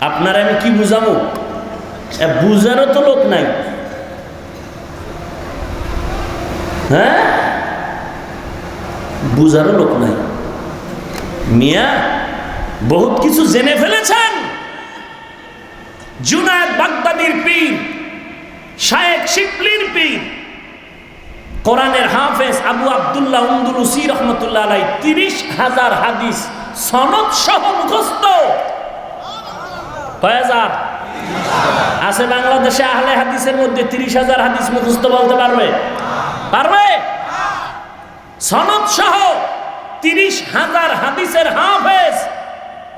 আপনার আমি কি বুঝাবো? বুঝারও তো লোক নাই। হ্যাঁ? বুঝারও লোক নাই। মিয়া, বহুত কিছু জেনে ফেলেছেন। জুনায়দ বাগদাদির পীর শায়েক শিবলির পীর, কোরআনের হাফেজ আবু আবদুল্লাহ উন্দুলুসি রহমতুল্লাহ আলাই তিরিশ হাজার হাদিস সনদ সহ মুখস্থ। কয় আছে বাংলাদেশে আহলে হাদিসের মধ্যে তিরিশ হাজার হাদিস মুখস্থ বলতে পারবে? পারবে? সনদ সহ তিরিশ হাজার হাদিসের হাফেজ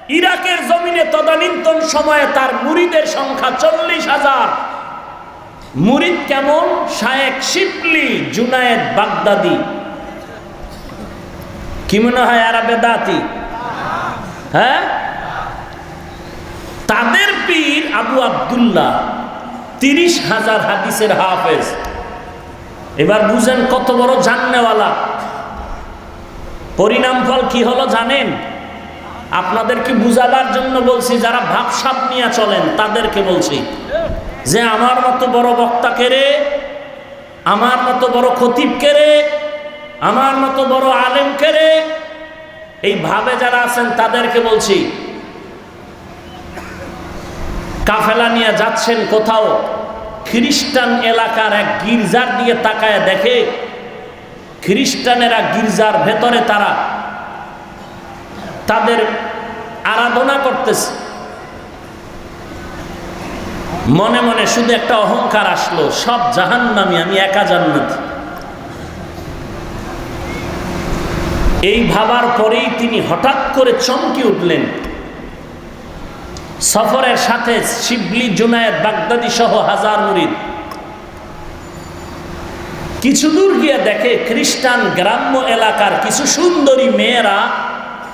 ইরাকের জমিনে তদানীন্তন সময়ে তার মুরিদের সংখ্যা চল্লিশ হাজার। মুরিদ কেমন? শায়েক শিপলি জুনায়েদ বাগদাদি। কি মনে হয় আরবে দাতি? হ্যাঁ? তাদের পীর আবু আবদুল্লাহ তিরিশ হাজার হাদিসের হাফেজ। এবার বুঝেন কত বড় জাননেওয়ালা। পরিণাম ফল কি হলো জানেন? আপনাদেরকে বুঝাবার জন্য বলছি, যারা ভাবসাপ নিয়ে চলেন, তাদেরকে বলছি যে, আমার মতো বড় বক্তা কেড়ে আমার মতো বড় খতিব কেড়ে আমার মতো বড় আলেম কেড়ে এই ভাবে যারা আছেন, তাদেরকে বলছি কাফেলা নিয়ে যাচ্ছেন কোথাও, খ্রিস্টান এলাকার এক গির্জার দিকে তাকায় দেখে খ্রিস্টানেরা গির্জার ভেতরে তারা তাদের আরাধনা করতেছে। মনে মনে শুধু একটা অহংকার আসলো, সব জাহান্নামি, আমি একা জান্নাতি। এই ভাবার পরেই তিনি হঠাৎ করে চমকে উঠলেন। সফরের সাথে শিবলি, জুনায়েদ, বাগদাদি সহ হাজার মুরিদ। কিছু দূর গিয়ে দেখে খ্রিস্টান গ্রাম্য এলাকার কিছু সুন্দরী মেয়েরা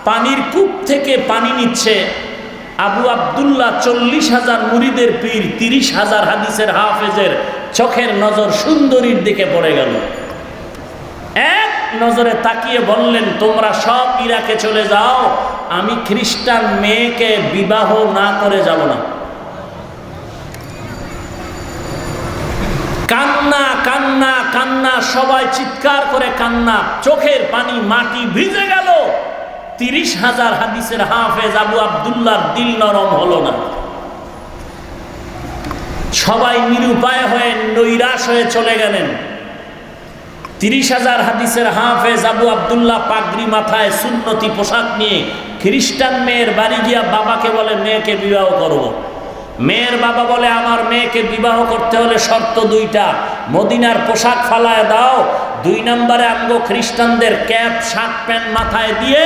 পানির কূপ থেকে পানি নিচ্ছে। আবু আবদুল্লাহ চল্লিশ হাজার মুরিদের পীর, তিরিশ হাজার হাদিসের হাফেজের চোখের নজর সুন্দরীর দিকে পড়ে গেল। নজরে তাকিয়ে বললেন, তোমরা সব ইরাকে চলে যাও, আমি খ্রিস্টান মেয়েকে বিবাহ না করে যাব না। কান্না কান্না কান্না, সবাই চিৎকার করে কান্না, চোখের পানি, মাটি ভিজে গেল। তিরিশ হাজার হাদিসের হাফেজ আবু আবদুল্লার দিল নরম হলো না। সবাই নিরুপায় হয়ে নৈরাশ হয়ে চলে গেলেন। তিরিশ হাজার হাদিসের হাফেজ আবু আবদুল্লাহ পাগড়ি মাথায় সুন্নতি পোশাক নিয়ে খ্রিস্টান মেয়ের বাড়ি গিয়া বাবাকে বলে, মেয়েকে বিবাহ করব। মেয়ের বাবা বলে, আমার মেয়েকে বিবাহ করতে হলে শর্ত দুইটা। মদিনার পোশাক ফালায় দাও। দুই নম্বরে আমগো খ্রিস্টানদের ক্যাপ, শার্ট, প্যান্ট মাথায় দিয়ে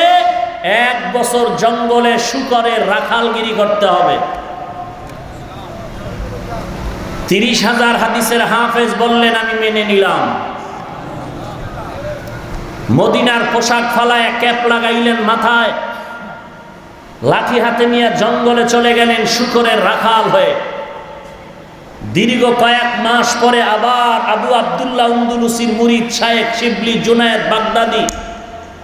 এক বছর জঙ্গলে শুকরের রাখালগিরি করতে হবে। তিরিশ হাজার হাদিসের হাফেজ বললেন, আমি মেনে নিলাম। মদিনার পোশাক ফালায় ক্যাপ লাগাইলেন মাথায়। লাঠি হাতে নিয়ে জঙ্গলে চলে গেলেন শুকরের রাখাল হয়ে। দীর্ঘ কয়েক মাস পরে আবার আবু আবদুল্লাহ উন্দুলুসির মুরিদ শায়েক শিবলি জুনায়েদ বাগদাদি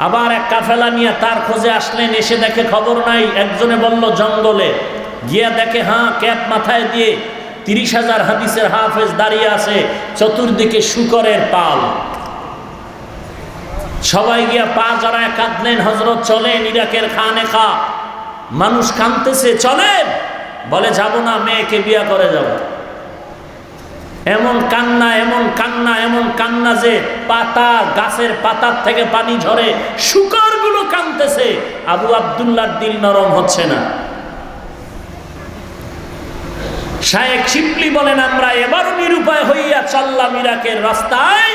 আবার এক কাফেলা নিয়ে তার খোঁজে আসলেন, এসে দেখে খবর নাই। একজনে বলল, জঙ্গলে। গিয়া দেখে হ্যাঁ ক্যাপ মাথায় দিয়ে তিরিশ হাজার হাদিসের হাফেজ দাঁড়িয়ে আছে, চতুর্দিকে শুকরের পাল। সবাই গিয়া পা জড়ায় কাঁদলেন হজরত চলেন, ইরাকের খানে খা। মানুষ কাঁদতেছে, চলেন! বলে, যাব না, মেয়েকে বিয়া করে যাব। এমন কান্না এমন কান্না এমন কান্না যে পাতা, গাছের পাতার থেকে পানি ঝরে শুকরগুলো কাঁদতেছে। আবু আবদুল্লার দিল নরম হচ্ছে না। শায়েক শিবলি বলেন, আমরা এবারও নিরুপায় হইয়া চললাম ইরাকের রাস্তায়।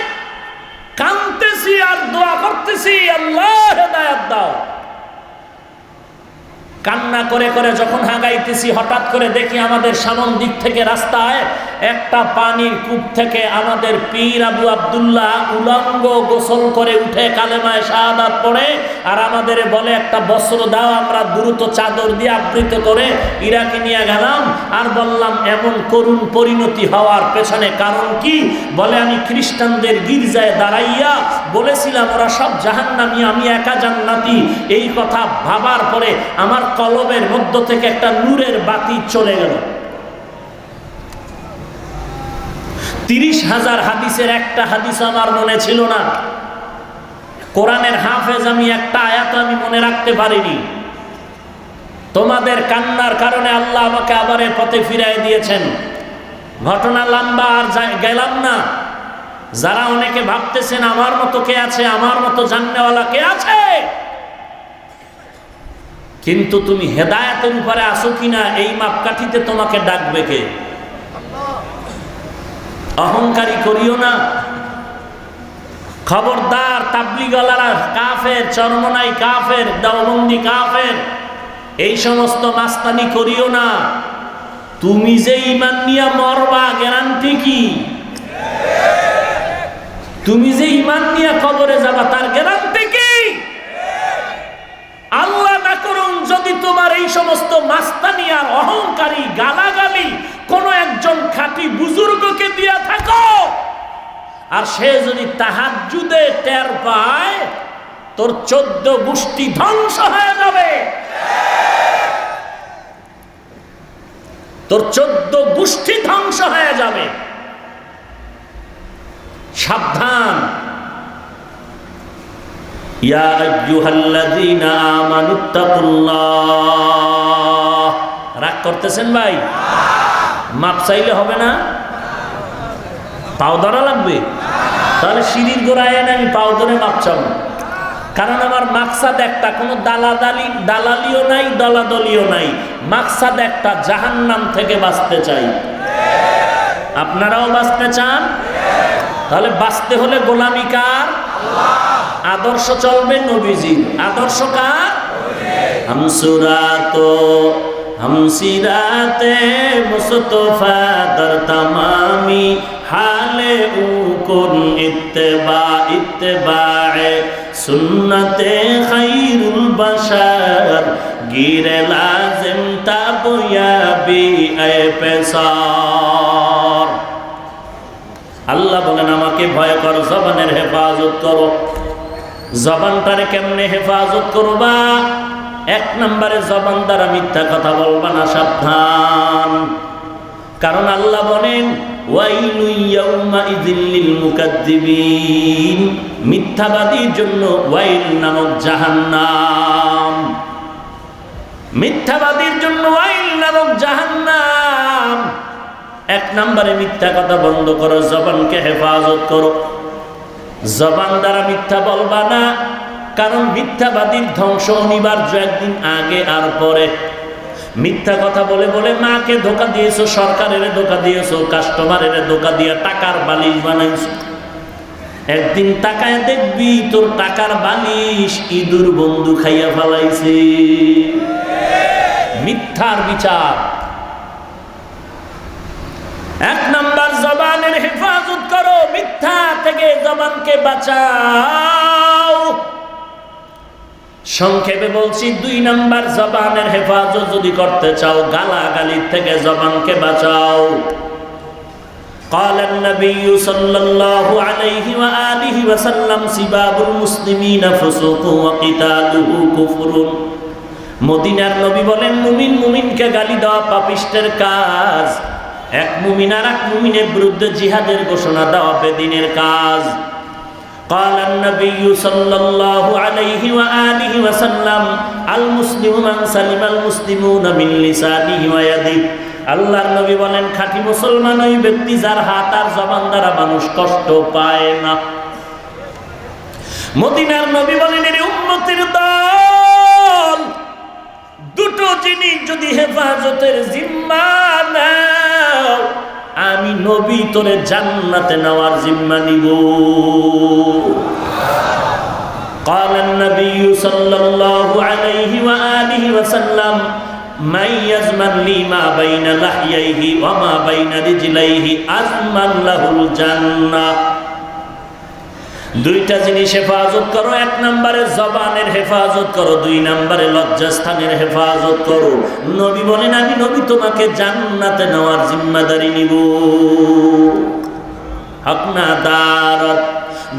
কাঁদতেছি আর দোয়া করতেছি আল্লাহ হেদায়াত দাও। কান্না করে করে যখন হাগাইতেছি, হঠাৎ করে দেখি আমাদের সামন দিক থেকে রাস্তায় একটা পানির কূপ থেকে আমাদের পীর আবু আবদুল্লাহ উলঙ্গ গোসল করে উঠে কালেমায় শাহাদাত পড়ে, আর আমাদের বলে একটা বস্ত্র দাও, আমরা দ্রুত চাদর দিয়ে আবৃত করে ইরাকে নিয়ে গেলাম। আর বললাম, এমন করুণ পরিণতি হওয়ার পেছনে কারণ কি? বলে, আমি খ্রিস্টানদের গির্জায় দাঁড়াইয়া বলেছিলাম, ওরা সব জাহান্নামি, আমি একা জান্নাতি। এই কথা ভাবার পরে আমার কলবের মধ্য থেকে একটা নূরের বাতি চলে গেল। তিরিশ হাজার হাদিসের একটা হাদিস আমার মনে ছিল না। কোরআনের হাফেজ আমি একটা আয়াত আমি মনে রাখতে পারিনি। তোমাদের কান্নার কারণে আল্লাহ আমাকে আবার পথে ফিরাই দিয়েছেন। ঘটনা লম্বা আর গেলাম না। যারা অনেকে ভাবতেছেন, আমার মতো কে আছে? আমার মতো জাননেওয়ালা কে আছে? কিন্তু তুমি হেদায়তের উপরে আসো কিনা, এই মাপকাঠিতে তোমাকে ডাকবে কে? অহংকারী করিও না। খবরদার, তাবলিগলারা, কাফের, চরমনাই কাফের, দেওবন্দি কাফের, এই সমস্ত মাস্তানি করিও না। তুমি যে ইমান নিয়ে মরবা, গ্যারান্টি কি? তুমি যে ইমান নিয়ে কবরে যাবা, তার গ্যারান্টি কি? আল্লাহ তোমার এই সমস্ত মাস্তানি আর অহংকারী গালাগালি কোন একজন খাঁটি বুজুর্গকে দিয়া থাকো। আর সে যদি তাহাজুদে টের পায়, তোর চোদ্দ গোষ্ঠী ধ্বংস হয়ে যাবে। তোর চোদ্দ গোষ্ঠী ধ্বংস হয়ে যাবে। সাবধান। ইয়া রাগ করতেছেন ভাই? মাপ চাইলে হবে না? পাও ধরা লাগবে? তাহলে সিঁড়ির গোড়ায় আমি পাও ধরে মাপ চাবো। কারণ আমার মাকসাদ একটা, কোনো দালাদালি, দালালিও নাই, দলাদলিও নাই। মাকসাদ একটা জাহান্নাম থেকে বাঁচতে চাই। আপনারাও বাঁচতে চান? তাহলে বাঁচতে হলে গোলামি কার? আদর্শ চলবে নবীজি আদর্শ কার? হামসুরা তো হামসিরাতে মুস্তফা দর তমামি, হালে উকুন ইত্তেবা, ইত্তেবায়ে, সুন্নতে খাইরুল বাশার, গিরে লাজিম তাবয়াবি এ পেসার আল্লাহ বলেন, আমাকে ভয় কর, জবানের হেফাজত করো। জবানটারে কেমনে হেফাজত করবা? এক নম্বরে জবান দ্বারা মিথ্যা কথা বলবা না, সাবধান। কারণ আল্লাহ বলেন মিথ্যাবাদীর জন্য ওয়াইল নামক জাহান্নাম। মিথ্যাবাদীর জন্য ওয়াইল নামক জাহান্নাম। এক নম্বরে মিথ্যা কথা বন্ধ করো, জবানকে হেফাজত করো। জবান দ্বারা মিথ্যা বলবা না, কারণ মিথ্যাবাদীর ধ্বংস অনিবার্য একদিন আগে আর পরে। মিথ্যা কথা বলে বলে মাকে ধোকা দিয়েছ, সরকারের ধোকা দিয়েছ, কাস্টমারের ধোকা দিয়ে টাকার বালিশ বানাইছো। একদিন তাকায় দেখবি তোর টাকার বালিশ ইঁদুর বন্ধু খাইয়া ফেলাইছে। মিথ্যার বিচার। এক করো মিথ্যা থেকে জবানকে বাঁচাও সংক্ষেপে বলছি দুই নাম্বার জবানের হেফাজত যদি করতে চাও গালাগালির থেকে জবানকে বাঁচাও قال النبي صلى الله عليه وآله وسلم سباب المسلمين فسوق وقتاله كفر মদিনার নবী বলেন মুমিন মুমিনকে গালি দেওয়া পাপিষ্টের কাজ এক মুমিন আর এক মুমিনের বিরুদ্ধে জিহাদের ঘোষণা দেওয়া বেদিনের কাজ قال النبي صلى الله عليه وآله وسلم المسلم من سلم المسلمون من لسانه ويده আল্লাহর নবী বলেন খাঁটি মুসলমান ওই ব্যক্তি যার হাত আর জবান দ্বারা মানুষ কষ্ট পায় না মদিনার নবী বলেন এর উন্নতির দল দুটো জিনিস যদি হেফাজতের জিম্মা নাও আমি নবী তোরে জান্নাতে নেওয়ার জিম্মা নিব قال النبي صلى الله عليه وآله وسلم মাই ইয়াজমান লি মা বাইনা লাহিয়াইহি ওয়া মা বাইনা রিজলাইহি আজমান লাহুল জান্নাহ দুইটা জিনিস হেফাজত করো, এক নম্বরে জবানের হেফাজত করো, দুই নম্বরে লজ্জাস্থানের হেফাজত করো। নবী বলেন, আমি নবী, তোমাকে জান্নাতে নেওয়ার জিম্মাদারি নিব। আপনা দারত,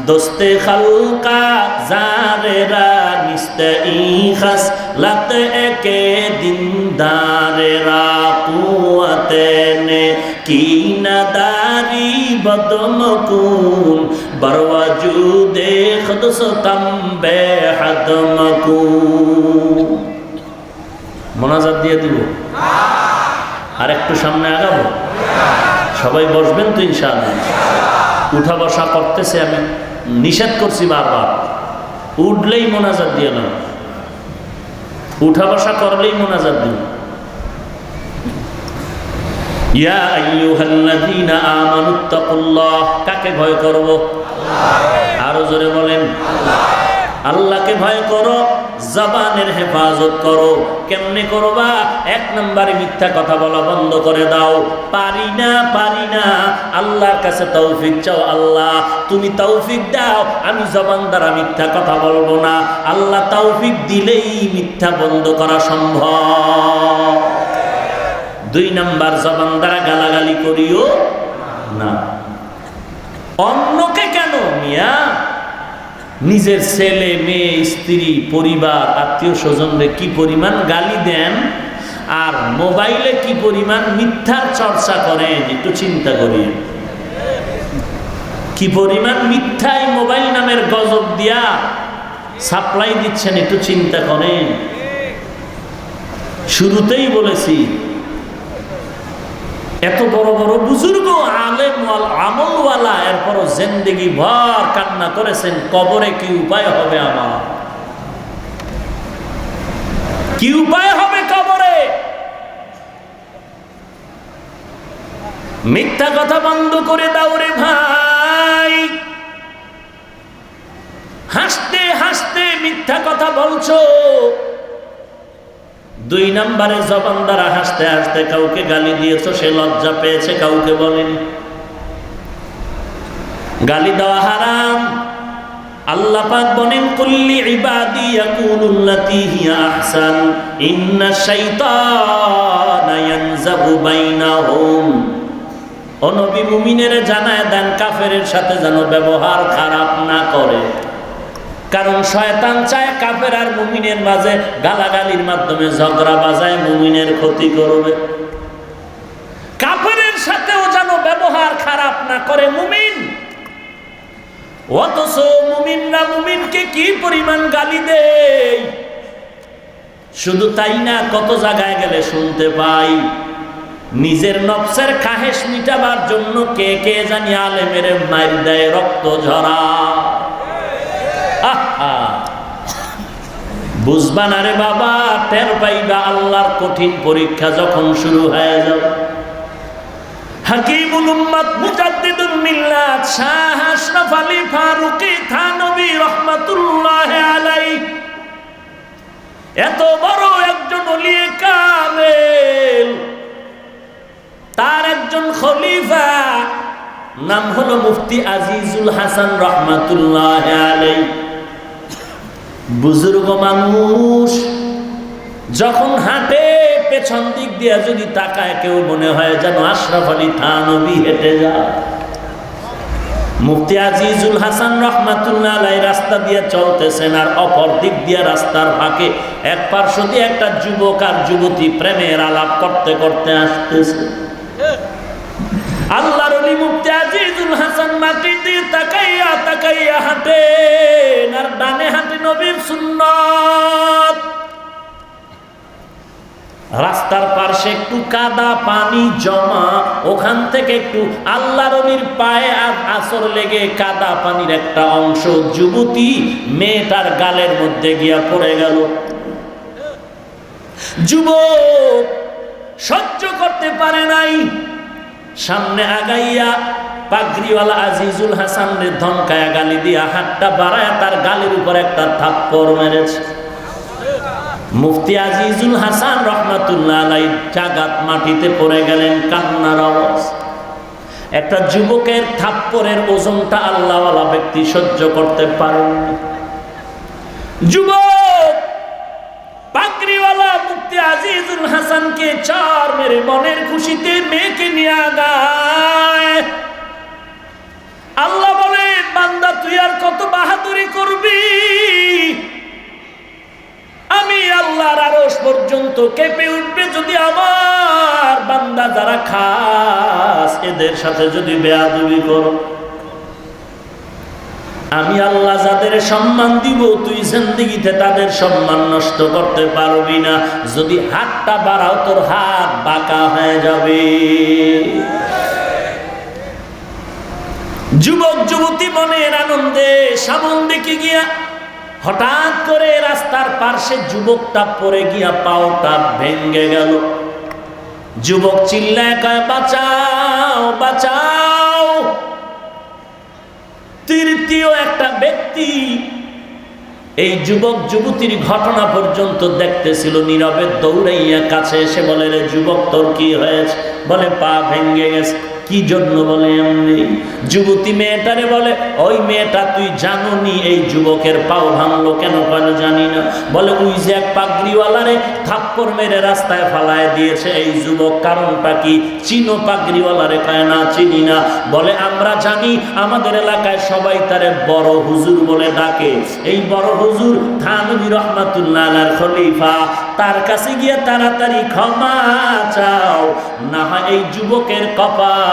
দোস্তে খালকা, জারেরা, নিস্তে লাতে একে দিন দারেরা কুয়াতে বদমকুন বরওয়াজু দেখ দোস্তম বে হাদমকুন মোনাজাত দিয়ে দিব। আর একটু সামনে আগাবো। সবাই বসবেন তো ইনশাআল্লাহ। উঠা বসা করতেছে আমি। নিষেধ করছি বারবার। উঠলেই মোনাজাত দিয়ে নাও। উঠা বসা করলেই মোনাজাত দিন ইয়া আইয়ুহাল্লাযীনা আমানুত্তাকুল্লাহ কাকে ভয় করব? আরও জোরে বলেন। আল্লাহকে ভয় করো, জবানের হেফাজত করো। কেমনে করবা? এক নম্বরে মিথ্যা কথা বলা বন্ধ করে দাও। পারি না পারি না। আল্লাহর কাছে তৌফিক চাও আল্লাহ। তুমি তৌফিক দাও, আমি জবান দ্বারা মিথ্যা কথা বলব না। আল্লাহ তৌফিক দিলেই মিথ্যা বন্ধ করা সম্ভব। দুই নাম্বার, জবান দ্বারা গালাগালি করিও না। অন্যকে কেন নিজের ছেলে, মেয়ে, স্ত্রী, পরিবার, আত্মীয় স্বজনরে কি পরিমাণ গালি দেন আর মোবাইলে কি পরিমাণ মিথ্যার চর্চা করেন, একটু চিন্তা করি কি পরিমাণ মিথ্যাই মোবাইল নামের গজব দিয়া সাপ্লাই দিচ্ছেন, একটু চিন্তা করেন। শুরুতেই বলেছি এত বড় বড় বুজুর্গ, আলেম আমলওয়ালা, এরপরও জেন্দেগি ভর কান্না করেছেন, কবরে কি উপায় হবে আমার? কি উপায় হবে কবরে? মিথ্যা কথা বন্ধ করে দাও রে ভাই। হাসতে হাসতে মিথ্যা কথা বলছো। দুই নম্বরে জবান দ্বারা হাসতে হাসতে কাউকে গালি দিয়েছ, সে লজ্জা পেয়েছে, কাউকে বলেনি। গালি দেওয়া হারাম। হিয়া জানায় দেন, কাফেরের সাথে যেন ব্যবহার খারাপ না করে। কারণ শয়তান চায় কাফের আর মুমিনের মাঝে গালাগালির মাধ্যমে ঝগড়া বাজায়, মুমিনের ক্ষতি করবে। কাফেরের সাথেও যেন ব্যবহার খারাপ না করে মুমিন। অথচ মুমিনরা মুমিনকে কি পরিমাণ গালি দেয়? শুধু তাই না, কত জায়গায় গেলে শুনতে পাই, নিজের নফসের খাহেস মিটাবার জন্য কে কে জানি আলেমের মার দেয় রক্ত ঝরা। বুঝবা না রে বাবা, টের পাইবা আল্লাহর কঠিন পরীক্ষা যখন শুরু হয়ে যাবে থানবী এত বড় একজন তার একজন খলিফা, নাম হলো মুফতি আজিজুল হাসান রহমাতুল্লাহ আলাই বুজুর্গ মানুষ যখন হাঁটে, পেছন দিক দিয়ে যদি তাকায়, কেউ মনে হয় যেন আশরাফ আলী থানবী হেঁটে যায়। মুফতি আজিজুল হাসান রহমাতুল্লাহ রাস্তা দিয়ে চলতেছেন আর অপর দিক দিয়ে রাস্তার ফাঁকে এক পার্শ্ব দিয়ে একটা যুবক আর যুবতী প্রেমের আলাপ করতে করতে আসতেছে। আল্লাহর মুফতি আজিজুল হাসান মাটিতে তাকাইয়া তাকাইয়া হাঁটে আর ডানে হাঁটে নবীর সুন্নত। রাস্তার পাশে একটু কাদা, পানি জমা, ওখান থেকে একটু আল্লাহ রবির পায়ে আর আসর লেগে কাদা পানির একটা অংশ যুবতী মেয়েটার গালের মধ্যে গিয়া পড়ে গেল। যুবক সহ্য করতে পারে নাই, সামনে আগাইয়া পাগড়িওয়ালা আজিজুল হাসানরে ধমকায়া গালি দিয়া হাতটা বাড়ায় তার গালির উপর একটা থাপ্পড় মেরেছে। মুফতি আজিজুল হাসান রহমাতুল্লাহ আলাই জাগাত মাটিতে পড়ে গেলেন কান্নার আওয়াজ। একটা যুবকের থাপ্পরের ওজনটা আল্লাহওয়ালা ব্যক্তি সহ্য করতে পারেননি যুবক পাকড়িওয়ালা মুক্তি আজিজুল হাসানকে চার মেরে মনের খুশিতে মেয়েকে নিয়ে আগায়। আল্লাহ বলে, বান্দা, তুই আর কত বাহাদুরি করবি? আমি আল্লাহর আরস পর্যন্ত কেঁপে উঠবে যদি আমার বান্দা যারা খাস, এদের সাথে যদি বেয়াদুবি করো। আমি আল্লাহ যাদের সম্মান দিব, তুই জিন্দিগিতে তাদের সম্মান নষ্ট করতে পারবি না। যদি হাতটা বাড়াও, তোর হাত বাঁকা হয়ে যাবে। যুবক, যুবতী মনের আনন্দে সামন দিকে গিয়া হঠাৎ করে রাস্তার পার্শ্বে যুবকটা পড়ে গিয়া পাওটা ভেঙ্গে গেল। যুবক চিল্লায় কয়, বাঁচাও বাঁচাও। তৃতীয় একটা ব্যক্তি এই যুবক, যুবতীর ঘটনা পর্যন্ত দেখতেছিল, নীরবে দৌড়াইয়া কাছে এসে বলে, রে যুবক, তোর কি হয়েছে? বলে, পা ভেঙ্গে গেছে। কি জন্য বলে এমনি? যুবতী মেয়েটারে বলে, ওই মেয়েটা তুই জানুনি, এই যুবকের পাও ভাঙলো কেন কেন জানি না? বলে, ওই যে এক পাগড়িওয়ালারে থাপ্পর মেরে রাস্তায় ফালায় দিয়েছে, এই যুবক কারণটা কি? চিনো পাগড়িওয়ালারে কয়, না, চিনি না। বলে, আমরা জানি, আমাদের এলাকায় সবাই তারে বড় হুজুর বলে ডাকে। এই বড় হুজুর থানবী রহমাতুল্লাহ খলিফা, তার কাছে গিয়ে তাড়াতাড়ি ক্ষমা চাও। না হয় এই যুবকের কপাল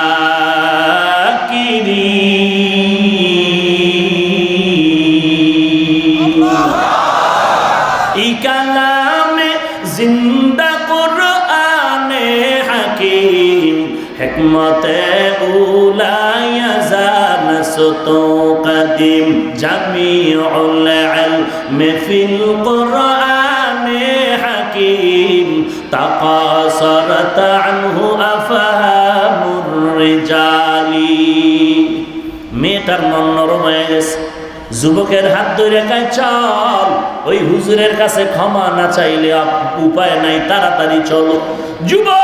মেয়েটার মন নরম হয়ে গেছে। যুবকের হাত ধরে কায়, চল, ওই হুজুরের কাছে ক্ষমা না চাইলে উপায় নাই, তাড়াতাড়ি চলো। যুবক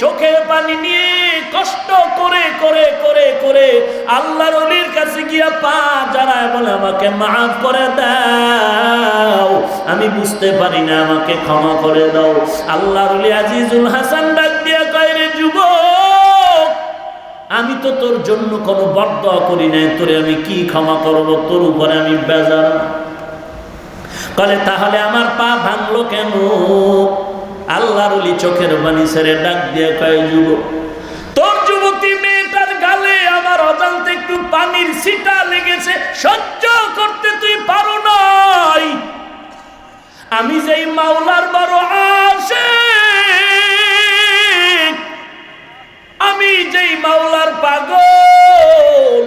চোখের পানি নিয়ে কষ্ট করে করে করে করে আল্লাহর অলির কাছে গিয়া পা জানায় বলে, আমাকে মাফ করে দাও। আমি বুঝতে পারি না, আমাকে ক্ষমা করে দাও। আল্লাহর অলি আজিজুল হাসান ডাক দিয়া কয়, রে যুবক, আমি তো তোর জন্য কোনো বদ্ধ করি নাই। তোরে আমি কি ক্ষমা করব? তোর উপরে আমি বেজার। বলে তাহলে আমার পা ভাঙলো কেন? আল্লাহর অলি চোখের বাণী ছেড়ে ডাক দিয়ে কয়, যুবক, তোর যুবতী মেয়েটার গালে আমার অজান্তে একটু পানির ছিটা লেগেছে, সহ্য করতে তুই পারো নাই। আমি যেই মাওলার বড় আসে, আমি যেই মাওলার পাগল।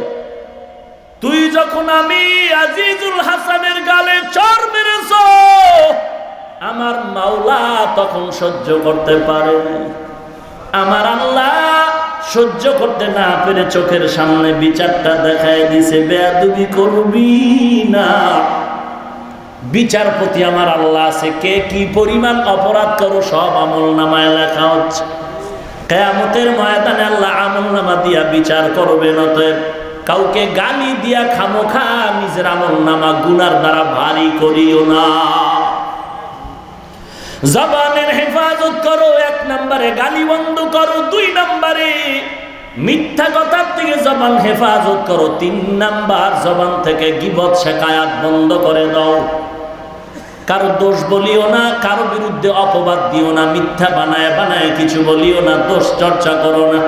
তুই যখন আমি আজিজুল হাসানের তখন সহ্য করতে পারে? আমার আল্লাহ সহ্য করতে না পেরে চোখের সামনে বিচারটা দেখায় দিছে, বেয়াদুবি করবি না। বিচারপতি আমার আল্লাহ আছে, কে কি পরিমাণ অপরাধ করো সব আমল নামায় লেখা হচ্ছে। কেয়ামতের ময়দানে আল্লাহ আমল নামা দিয়া বিচার করবেন অতএব কাউকে গালি দিয়া খামোখা নিজের আমল নামা গুনার দ্বারা ভারী করিও না। জবানের হেফাজত করো, এক নম্বরে গালি বন্ধ করো, দুই নম্বরে মিথ্যা কথার থেকে জবান হেফাজত করো, তিন নাম্বার জবান থেকে গিবত, শেখায়াত বন্ধ করে দাও। কারও দোষ বলিও না, কারও বিরুদ্ধে অপবাদ দিও না, মিথ্যা বানায় বানায় কিছু বলিও না, দোষ চর্চা করো না।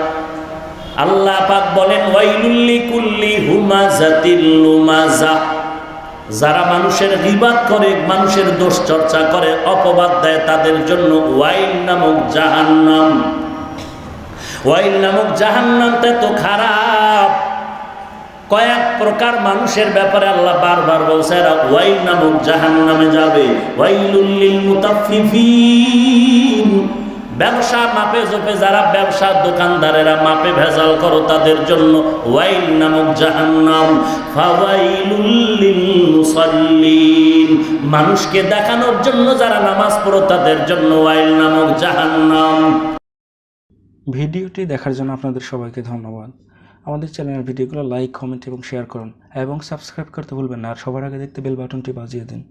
আল্লাহ পাক বলেন ওয়াইলুল্লি কুল্লি হুমাজাতিল লুমাজা যারা মানুষের গিবাদ করে, মানুষের দোষ চর্চা করে, অপবাদ দেয়, তাদের জন্য ওয়াইল নামক জাহান্নাম। ওয়াইল নামক জাহান্নামটা তো খারাপ। কয়েক প্রকার মানুষের ব্যাপারে আল্লাহ বারবার বলছে, এরা ওয়াইল নামক জাহান নামে যাবে ওয়াইলুল্লিল মুতাফফিফিন। ব্যবসা মাপে জোপে যারা ব্যবসা দোকানদারেরা মাপে ভেজাল করো তাদের জন্য ওয়াইল নামক জাহান্নাম। মুসাল্লিন মানুষকে দেখানোর জন্য যারা নামাজ পড়ো তাদের জন্য ওয়াইল নামক জাহান্নাম। ভিডিওটি দেখার জন্য আপনাদের সবাইকে ধন্যবাদ। আমাদের চ্যানেলের ভিডিওগুলো লাইক, কমেন্ট এবং শেয়ার করুন এবং সাবস্ক্রাইব করতে ভুলবেন না। আর সবার আগে দেখতে বেল বাটনটি বাজিয়ে দিন।